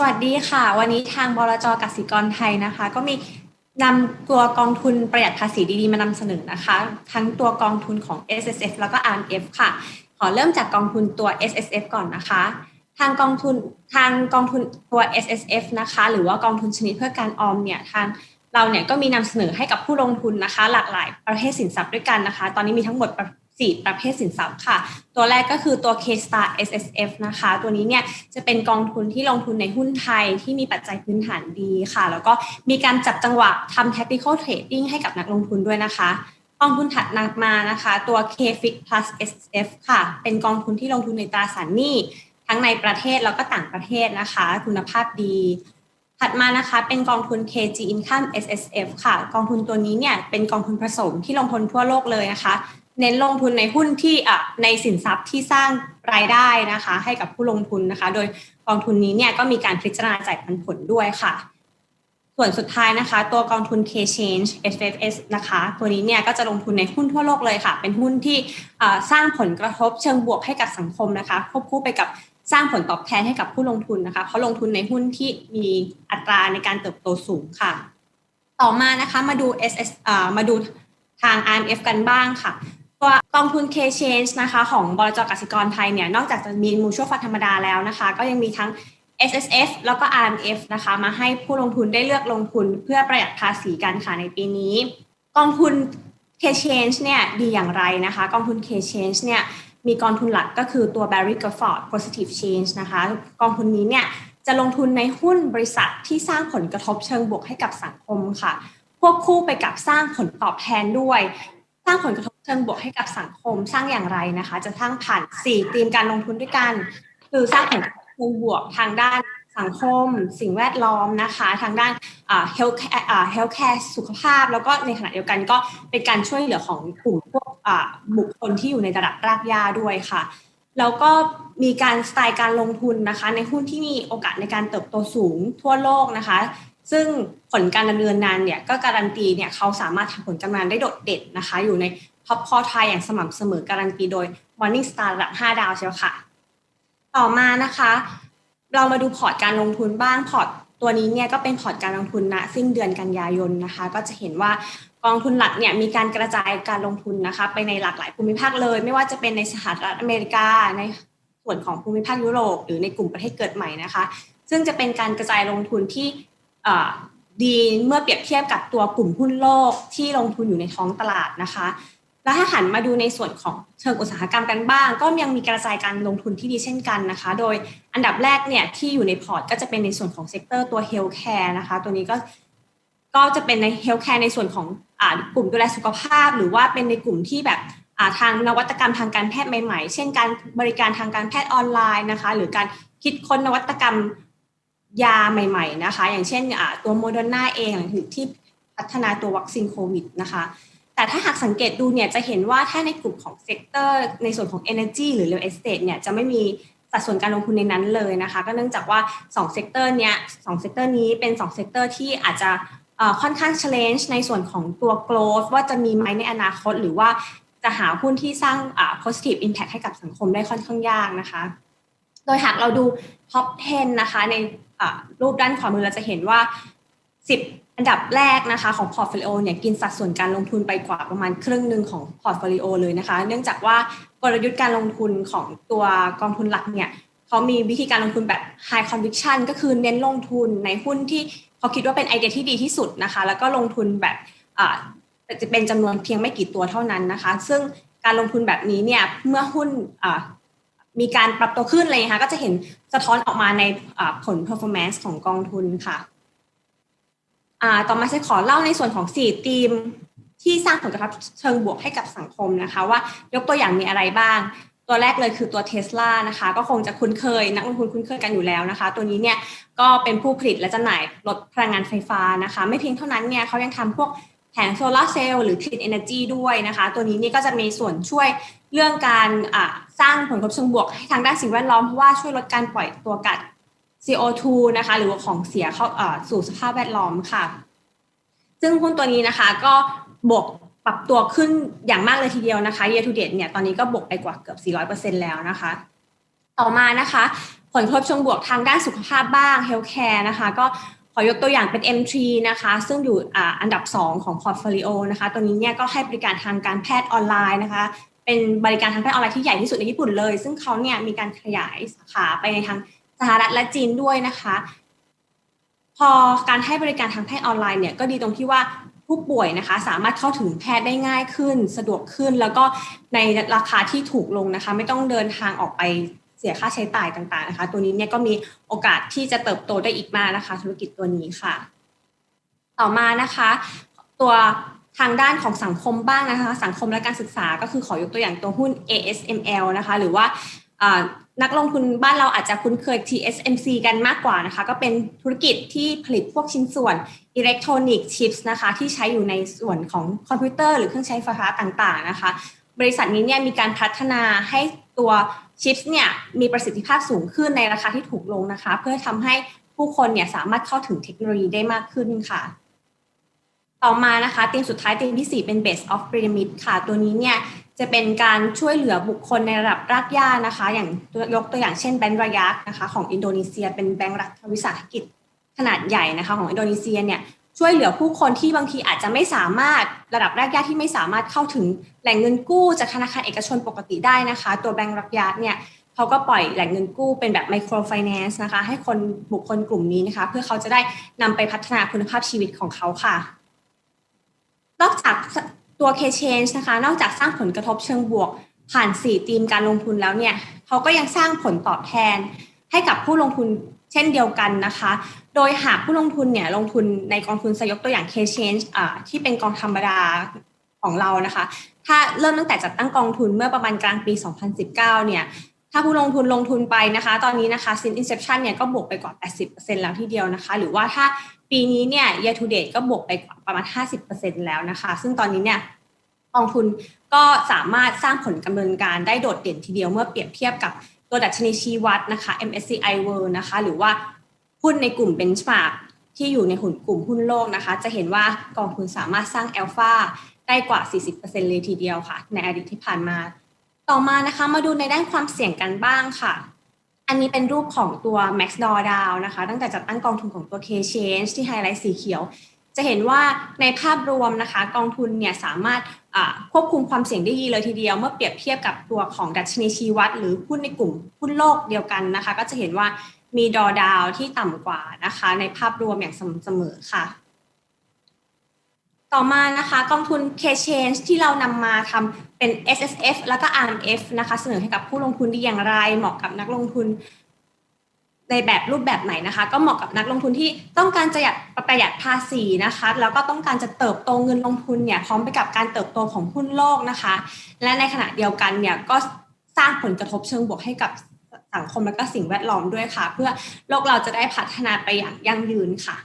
สวัสดีค่ะ วันนี้ทางบลจกสิกรไทยนะคะ ก็มีนำตัวกองทุนประหยัดภาษีดีๆ มานำเสนอนะคะ ทั้งตัวกองทุนของ S S F แล้วก็ R F ค่ะ ขอเริ่มจากกองทุนตัว S S F ก่อนนะคะ ทางกองทุนทางกองทุนตัว S S F นะคะ หรือว่ากองทุนชนิดเพื่อการออมเนี่ยทางเราเนี่ยก็มีนำเสนอให้กับผู้ลงทุนนะคะ หลากหลายประเภทสินทรัพย์ด้วยกันนะคะ ตอนนี้มีทั้งหมด สี่ประเภทสินทรัพย์ค่ะ ตัวแรกก็คือตัว K-Star SSF นะคะ ตัวนี้เนี่ยจะเป็นกองทุนที่ลงทุนในหุ้นไทยที่มีปัจจัยพื้นฐานดีค่ะ แล้วก็มีการจับจังหวะทำ tactical trading ให้กับนักลงทุนด้วยนะคะกองทุนถัดมานะคะ ตัว KFIX Plus SF ค่ะ เป็นกองทุนที่ลงทุนในตราสารหนี้ทั้งในประเทศแล้วก็ต่างประเทศนะคะ คุณภาพดี ถัดมานะคะเป็นกองทุน KG Income SSF ค่ะ กองทุนตัวนี้เนี่ยเป็นกองทุนผสมที่ลงทุนทั่วโลกเลยนะคะ เน้นลงทุนในหุ้นที่อะในสินทรัพย์ที่สร้างรายได้นะคะ ให้กับผู้ลงทุนนะคะ โดยกองทุนนี้เนี่ยก็มีการพิจารณาจ่ายปันผลด้วยค่ะ ส่วนสุดท้ายนะคะ ตัวกองทุน K-Change FFS นะคะ ตัวนี้เนี่ยก็จะลงทุนในหุ้นทั่วโลกเลยค่ะ เป็นหุ้นที่สร้างผลกระทบเชิงบวกให้กับสังคมนะคะ ควบคู่ไปกับสร้างผลตอบแทนให้กับผู้ลงทุนนะคะเพราะลงทุนในหุ้นที่มีอัตราในการเติบโตสูงค่ะ ต่อมานะคะมาดู SS มาดูทาง IMF กันบ้างค่ะ ตัวกองทุน K-Change นะคะของบลจกสิกรไทยเนี่ยนอกจากจะมีมูชั่วฟันธรรมดาแล้วนะคะ ก็ยังมีทั้ง S S F แล้วก็ R M F นะคะ มาให้ผู้ลงทุนได้เลือกลงทุนเพื่อประหยัดภาษีกันค่ะในปีนี้ กองทุน K-Change เนี่ยดีอย่างไรนะคะ กองทุน K-Change เนี่ยมีกองทุนหลักก็คือตัว Barry Gifford Positive Change นะคะ กองทุนนี้เนี่ยจะลงทุนในหุ้นบริษัทที่สร้างผลกระทบเชิงบวกให้กับสังคมค่ะควบคู่ไปกับสร้างผลตอบแทนด้วย ร้างผลกระทบเชิงบวกให้กับสังคมสร้างอย่างไรนะคะ จะสร้างผ่าน4ธีมการลงทุนด้วยกัน คือสร้างผลเชิงบวกทางด้านสังคม สิ่งแวดล้อมนะคะ ทางด้านเฮลท์เฮลท์แคร์สุขภาพ แล้วก็ในขณะเดียวกันก็เป็นการช่วยเหลือของกลุ่มพวกบุคคลที่อยู่ในระดับรากหญ้าด้วยค่ะแล้วก็มีการสไตล์การลงทุนนะคะ ในหุ้นที่มีโอกาสในการเติบโตสูงทั่วโลกนะคะ ซึ่งผลการดำเนินงานเนี่ยก็การันตีเนี่ยเขาสามารถทำผลการดำเนินได้โดดเด่นนะคะ อยู่ในท็อปคอไทยอย่างสม่ำเสมอการันตีโดย Morningstar ระดับ 5 ดาวเชียวค่ะ ต่อมานะคะ เรามาดูพอร์ตการลงทุนบ้างพอร์ตตัวนี้เนี่ยก็เป็นพอร์ตการลงทุนณสิ้นเดือนกันยายนนะคะ ก็จะเห็นว่ากองทุนหลักเนี่ยมีการกระจายการลงทุนนะคะ ไปในหลากหลายภูมิภาคเลย ไม่ว่าจะเป็นในสหรัฐอเมริกาในส่วนของภูมิภาคยุโรป หรือในกลุ่มประเทศเกิดใหม่นะคะ ซึ่งจะเป็นการกระจายลงทุนที่ ดีเมื่อเปรียบเทียบกับตัวกลุ่มหุ้นโลกที่ลงทุนอยู่ในท้องตลาดนะคะ แล้วถ้าหันมาดูในส่วนของเชิงอุตสาหกรรมกันบ้าง ก็ยังมีกระจายการลงทุนที่ดีเช่นกันนะคะ โดยอันดับแรกเนี่ยที่อยู่ในพอร์ตก็จะเป็นในส่วนของเซกเตอร์ตัวเฮลท์แคร์นะคะ ตัวนี้ก็ก็จะเป็นในเฮลท์แคร์ในส่วนของอกลุ่มดูแลสุขภาพ หรือว่าเป็นในกลุ่มที่แบบทางนวัตกรรมทางการแพทย์ใหม่ ๆ เช่น การบริการทางการแพทย์ออนไลน์นะคะ หรือการคิดค้นนวัตกรรม ยาใหม่ๆนะคะ อย่างเช่นตัวโมเดอร์นาเองที่พัฒนาตัววัคซีนโควิดนะคะ แต่ถ้าหากสังเกตดูเนี่ยจะเห็นว่าถ้าในกลุ่มของเซกเตอร์ในส่วนของ Energy หรือ Real Estate เนี่ยจะไม่มีสัดส่วนการลงทุนในนั้นเลยนะคะ ก็เนื่องจากว่า2เซกเตอร์เนี้ยสองเซกเตอร์นี้เป็น2เซกเตอร์ที่อาจจะค่อนข้าง challenge ในส่วนของตัว growth ว่าจะมีไหมในอนาคต หรือว่าจะหาหุ้นที่สร้าง positive impact ให้กับสังคมได้ค่อนข้างยากนะคะ โดยหากเราดู top 10 นะคะใน รูปด้านขวามือเราจะเห็นว่า 10 อันดับแรกนะคะของพอร์ตโฟลิโอเนี่ยกินสัดส่วนการลงทุนไปกว่าประมาณครึ่งหนึ่งของพอร์ตโฟลิโอเลยนะคะ เนื่องจากว่ากลยุทธ์การลงทุนของตัวกองทุนหลักเนี่ยเขามีวิธีการลงทุนแบบ high conviction ก็คือเน้นลงทุนในหุ้นที่เขาคิดว่าเป็นไอเดียที่ดีที่สุดนะคะ แล้วก็ลงทุนแบบจะเป็นจำนวนเพียงไม่กี่ตัวเท่านั้นนะคะ ซึ่งการลงทุนแบบนี้เนี่ยเมื่อหุ้น มีการปรับตัวขึ้นเลยนะคะก็จะเห็นสะท้อนออกมาในผล performance ของกองทุนค่ะต่อมาฉันขอเล่าในส่วนของสี่ธีมที่สร้างผลกระทบเชิงบวกให้กับสังคมนะคะ ว่ายกตัวอย่างมีอะไรบ้าง ตัวแรกเลยคือตัวเทสลานะคะ ก็คงจะคุ้นเคย นักลงทุนคุ้นเคยกันอยู่แล้วนะคะ ตัวนี้เนี่ยก็เป็นผู้ผลิตและจำหน่ายรถพลังงานไฟฟ้านะคะ ไม่เพียงเท่านั้นเนี่ยเขายังทำพวก แผงโซลาร์เซลล์หรือ Clean Energy ด้วยนะคะ ตัวนี้นี่ก็จะมีส่วนช่วยเรื่องการสร้างผลกระทบเชิงบวกให้ทางด้านสิ่งแวดล้อมเพราะว่าช่วยลดการปล่อยตัวกัด CO2 นะคะ หรือว่าของเสียเข้าสู่สภาพแวดล้อมค่ะ ซึ่งหุ้นตัวนี้นะคะก็บวกปรับตัวขึ้นอย่างมากเลยทีเดียวนะคะ year to date เนี่ยตอนนี้ก็บวกไปกว่าเกือบ 400%แล้วนะคะ ต่อมานะคะ ผลกระทบเชิงบวกทางด้านสุขภาพบ้าง healthcare นะคะ ก็ ขอยกตัวอย่างเป็น M3 นะคะ ซึ่งอยู่อันดับ 2 ของ portfolio นะคะ ตัวนี้เนี่ยก็ให้บริการทางการแพทย์ออนไลน์นะคะ เป็นบริการทางแพทย์ออนไลน์ที่ใหญ่ที่สุดในญี่ปุ่นเลย ซึ่งเขาเนี่ยมีการขยายสาขาไปในทางสหรัฐและจีนด้วยนะคะ พอการให้บริการทางแพทย์ออนไลน์เนี่ยก็ดีตรงที่ว่าผู้ป่วยนะคะสามารถเข้าถึงแพทย์ได้ง่ายขึ้น สะดวกขึ้น แล้วก็ในราคาที่ถูกลงนะคะ ไม่ต้องเดินทางออกไป เสียค่าใช้จ่ายต่างๆนะคะ ตัวนี้เนี่ยก็มีโอกาสที่จะเติบโตได้อีกมากนะคะ ธุรกิจตัวนี้ค่ะ ต่อมานะคะ ตัวทางด้านของสังคมบ้างนะคะ สังคมและการศึกษาก็คือขอยกตัวอย่างตัวหุ้น ASML นะคะ หรือว่านักลงทุนบ้านเราอาจจะคุ้นเคย TSMC กันมากกว่านะคะ ก็เป็นธุรกิจที่ผลิตพวกชิ้นส่วนอิเล็กทรอนิกส์ชิปส์นะคะ ที่ใช้อยู่ในส่วนของคอมพิวเตอร์หรือเครื่องใช้ไฟฟ้าต่างๆนะคะ บริษัทนี้เนี่ยมีการพัฒนาให้ ตัวชิปส์เนี่ยมีประสิทธิภาพสูงขึ้นในราคาที่ถูกลงนะคะ เพื่อทำให้ผู้คนเนี่ยสามารถเข้าถึงเทคโนโลยีได้มากขึ้นค่ะ ต่อมานะคะธีมสุดท้ายธีมที่ 4 เป็น base of pyramid ค่ะ ตัวนี้เนี่ยจะเป็นการช่วยเหลือบุคคลในระดับรากหญ้านะคะ อย่างยกตัวอย่างเช่นแบงก์ระยักนะคะของอินโดนีเซีย เป็นแบงก์รัฐวิสาหกิจขนาดใหญ่นะคะของอินโดนีเซียเนี่ย ช่วยเหลือผู้คนที่บางทีอาจจะไม่สามารถระดับรากหญ้าที่ไม่สามารถเข้าถึงแหล่งเงินกู้จากธนาคารเอกชนปกติได้นะคะ ตัวแบงก์รักยักเนี่ยเขาก็ปล่อยแหล่งเงินกู้เป็นแบบ micro finance นะคะให้คนบุคคลกลุ่มนี้นะคะ เพื่อเขาจะได้นำไปพัฒนาคุณภาพชีวิตของเขาค่ะ นอกจากตัว K-Change นะคะ นอกจากสร้างผลกระทบเชิงบวก ผ่าน 4 ธีมการลงทุนแล้วเนี่ยเขาก็ยังสร้างผลตอบแทนให้กับผู้ลงทุน เช่นเดียวกันนะคะ โดยหากผู้ลงทุนเนี่ยลงทุนในกองทุนสยกตัวอย่าง K-Change อ่าที่เป็นกองธรรมดาของเรานะคะ ถ้าเริ่มตั้งแต่จัดตั้งกองทุนเมื่อประมาณกลางปี 2019 เนี่ย ถ้าผู้ลงทุนลงทุนไปนะคะ ตอนนี้นะคะ since inception เนี่ยก็บวกไปกว่า 80%แล้วทีเดียวนะคะ หรือว่าถ้าปีนี้เนี่ย year to date ก็บวกไปกว่าประมาณ 50%แล้วนะคะ ซึ่งตอนนี้เนี่ยกองทุนก็สามารถสร้างผลกำเนินการได้โดดเด่นทีเดียวเมื่อเปรียบเทียบกับ ตัวดัชนีชี้วัดนะคะ MSCI World นะคะ หรือว่าหุ้นในกลุ่ม benchmark ที่อยู่ในหุ่นกลุ่มหุ้นโลกนะคะ จะเห็นว่ากองทุนสามารถสร้าง alpha ได้กว่า 40%เลยทีเดียวค่ะ ในอดีตที่ผ่านมา ต่อมานะคะ มาดูในด้านความเสี่ยงกันบ้างค่ะ อันนี้เป็นรูปของตัว Max Drawdown นะคะ ตั้งแต่จัดตั้งกองทุนของตัว K-Change ที่ไฮไลท์สีเขียว จะเห็นว่าในภาพรวมนะคะ กองทุนเนี่ยสามารถ ควบคุมความเสี่ยงได้ดีเลยทีเดียว เมื่อเปรียบเทียบกับตัวของดัชนีชีวัด หรือหุ้นในกลุ่มหุ้นโลกเดียวกันนะคะ ก็จะเห็นว่ามีดอดาวที่ต่ำกว่านะคะ ในภาพรวมอย่างสม่ำเสมอค่ะ ต่อมานะคะกองทุน K-Change ที่เรานำมาทำเป็น S S F แล้วก็ R M F นะคะ เสนอให้กับผู้ลงทุนได้อย่างไร เหมาะกับนักลงทุน ในแบบรูปแบบไหนนะคะ ก็เหมาะกับนักลงทุนที่ต้องการจะประหยัดภาษีนะคะ แล้วก็ต้องการจะเติบโตเงินลงทุนเนี่ยพร้อมไปกับการเติบโตของหุ้นโลกนะคะ และในขณะเดียวกันเนี่ยก็สร้างผลกระทบเชิงบวกให้กับสังคมและก็สิ่งแวดล้อมด้วยค่ะ เพื่อโลกเราจะได้พัฒนาไปอย่างยั่งยืนค่ะ